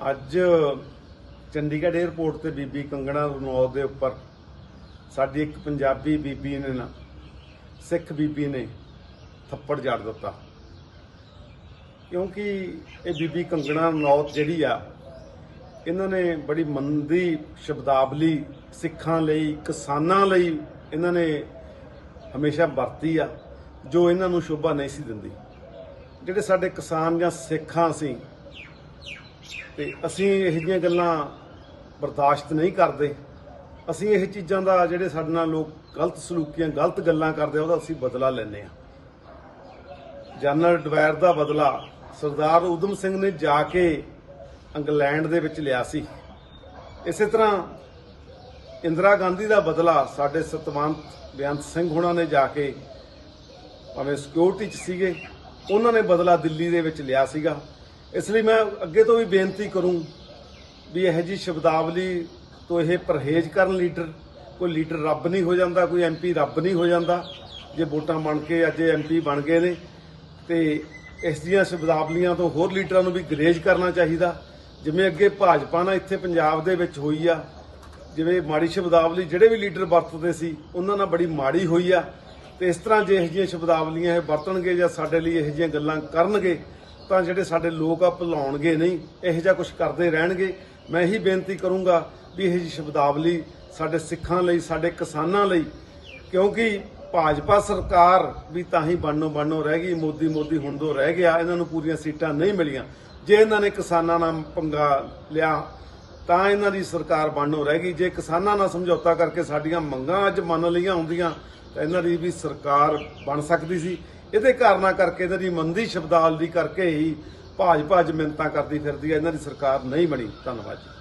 ਅੱਜ ਚੰਡੀਗੜ੍ਹ 에ਅਰਪੋਰਟ ਤੇ ਬੀਬੀ ਕੰਗਣਾ ਰਣੌਤ ਦੇ ਉੱਪਰ ਸਾਡੀ ਇੱਕ ਪੰਜਾਬੀ ਬੀਬੀ ਨੇ ਨਾ, ਸਿੱਖ ਬੀਬੀ ਨੇ ਥੱਪੜ ਜੜ ਦਿੱਤਾ। ਕਿਉਂਕਿ ਇਹ ਬੀਬੀ ਕੰਗਣਾ ਰਣੌਤ ਜਿਹੜੀ ਆ, ਇਹਨਾਂ ਨੇ ਬੜੀ ਮੰਦੀ ਸ਼ਬਦਾਵਲੀ ਸਿੱਖਾਂ ਲਈ, ਕਿਸਾਨਾਂ ਲਈ ਇਹਨਾਂ ਨੇ ਹਮੇਸ਼ਾ ਵਰਤੀ ਆ, ਜੋ ਇਹਨਾਂ ਨੂੰ ਸ਼ੋਭਾ ਨਹੀਂ ਸੀ ਦਿੰਦੀ। ਜਿਹੜੇ ਸਾਡੇ ਕਿਸਾਨ ਜਾਂ ਸਿੱਖਾਂ ਸੀ ਤੇ ਅਸੀਂ ਇਹ ਜਿਹੀਆਂ ਗੱਲਾਂ ਬਰਦਾਸ਼ਤ ਨਹੀਂ ਕਰਦੇ। ਅਸੀਂ ਇਹ ਚੀਜ਼ਾਂ ਦਾ ਜਿਹੜੇ ਸਾਡੇ ਨਾਲ ਲੋਕ ਗਲਤ ਸਲੂਕੀਆਂ, ਗਲਤ ਗੱਲਾਂ ਕਰਦੇ ਉਹਦਾ ਅਸੀਂ ਬਦਲਾ ਲੈਂਦੇ ਆ ਜਨਰਲ ਡਵੈਰ ਦਾ ਬਦਲਾ ਸਰਦਾਰ ਉਦਮ ਸਿੰਘ ਨੇ ਜਾ ਕੇ ਇੰਗਲੈਂਡ ਦੇ ਵਿੱਚ ਲਿਆ ਸੀ। ਇਸੇ ਤਰ੍ਹਾਂ ਇੰਦਰਾ ਗਾਂਧੀ ਦਾ ਬਦਲਾ ਸਾਡੇ ਸਤਵੰਤ ਬੇਅੰਤ ਸਿੰਘ ਹੁਣਾਂ ਨੇ ਜਾ ਕੇ ਭਾਵੇਂ ਸਿਕਿਉਰਿਟੀ 'ਚ ਸੀਗੇ, ਉਹਨਾਂ ਨੇ ਬਦਲਾ ਦਿੱਲੀ ਦੇ ਵਿੱਚ ਲਿਆ ਸੀਗਾ। ਇਸ ਲਈ ਮੈਂ ਅੱਗੇ ਤੋਂ ਵੀ ਬੇਨਤੀ ਕਰੂੰ ਵੀ ਇਹੋ ਜੀ ਸ਼ਬਦਾਵਲੀ ਤੋਂ ਇਹ ਪਰਹੇਜ਼ ਕਰਨ ਲੀਡਰ, ਕੋਈ ਲੀਡਰ ਰੱਬ ਨਹੀਂ ਹੋ ਜਾਂਦਾ, ਕੋਈ ਐਮਪੀ ਰੱਬ ਨਹੀਂ ਹੋ ਜਾਂਦਾ। ਜੇ ਵੋਟਾਂ ਬਣ ਕੇ ਅੱਜ ਐਮਪੀ ਬਣ ਗਏ ਨੇ, ਤੇ ਇਸ ਦੀਆਂ ਸ਼ਬਦਾਵਲੀਆਂ ਤੋਂ ਹੋਰ ਲੀਡਰਾਂ ਨੂੰ ਵੀ ਗਰੇਜ ਕਰਨਾ ਚਾਹੀਦਾ। ਜਿਵੇਂ ਅੱਗੇ ਭਾਜਪਾ ਨਾਲ ਇੱਥੇ ਪੰਜਾਬ ਦੇ ਵਿੱਚ ਹੋਈ ਆ, ਜਿਵੇਂ ਮਾੜੀ ਸ਼ਬਦਾਵਲੀ ਜਿਹੜੇ ਵੀ ਲੀਡਰ ਵਰਤਦੇ ਸੀ, ਉਹਨਾਂ ਨਾਲ ਬੜੀ ਮਾੜੀ ਹੋਈ ਆ। ਤੇ ਇਸ ਤਰ੍ਹਾਂ ਜੇ ਇਹੋ ਜਿਹੀਆਂ ਸ਼ਬਦਾਵਲੀਆਂ ਇਹ ਵਰਤਣਗੇ ਜਾਂ ਸਾਡੇ ਲਈ ਇਹੋ ਜਿਹੀਆਂ ਗੱਲਾਂ ਕਰਨਗੇ ਤਾਂ ਜਿਹੜੇ ਸਾਡੇ ਲੋਕ ਆ ਭੁਲਾਉਣਗੇ ਨਹੀਂ, ਇਹੋ ਜਿਹਾ ਕੁਝ ਕਰਦੇ ਰਹਿਣਗੇ। ਮੈਂ ਇਹੀ ਬੇਨਤੀ ਕਰੂੰਗਾ ਵੀ ਇਹੋ ਜਿਹੀ ਸ਼ਬਦਾਵਲੀ ਸਾਡੇ ਸਿੱਖਾਂ ਲਈ, ਸਾਡੇ ਕਿਸਾਨਾਂ ਲਈ, ਕਿਉਂਕਿ ਭਾਜਪਾ ਸਰਕਾਰ ਵੀ ਤਾਂ ਹੀ ਬਣਨੋਂ ਬਣਨੋਂ ਰਹਿ ਗਈ, ਮੋਦੀ ਮੋਦੀ ਹੁੰਦੋ ਰਹਿ ਗਿਆ, ਇਹਨਾਂ ਨੂੰ ਪੂਰੀਆਂ ਸੀਟਾਂ ਨਹੀਂ ਮਿਲੀਆਂ। ਜੇ ਇਹਨਾਂ ਨੇ ਕਿਸਾਨਾਂ ਨਾਲ ਪੰਗਾ ਲਿਆ, ਤਾਂ ਇਹਨਾਂ ਦੀ ਸਰਕਾਰ ਬਣਨੋਂ ਰਹਿ ਗਈ। ਜੇ ਕਿਸਾਨਾਂ ਨਾਲ ਸਮਝੌਤਾ ਕਰਕੇ ਸਾਡੀਆਂ ਮੰਗਾਂ ਅੱਜ ਮੰਨ ਲਈਆਂ ਹੁੰਦੀਆਂ, ਤਾਂ ਇਹਨਾਂ ਦੀ ਵੀ ਸਰਕਾਰ ਬਣ ਸਕਦੀ ਸੀ। ਇਹਦੇ ਕਾਰਨਾਂ ਕਰਕੇ ਇਹਨਾਂ ਦੀ ਮੰਦੀ ਸ਼ਬਦਾਵਲੀ ਕਰਕੇ ਹੀ ਭਾਜਪਾ ਅੱਜ ਮਿੰਨਤਾਂ ਕਰਦੀ ਫਿਰਦੀ ਹੈ, ਇਹਨਾਂ ਦੀ ਸਰਕਾਰ ਨਹੀਂ ਬਣੀ। ਧੰਨਵਾਦ ਜੀ।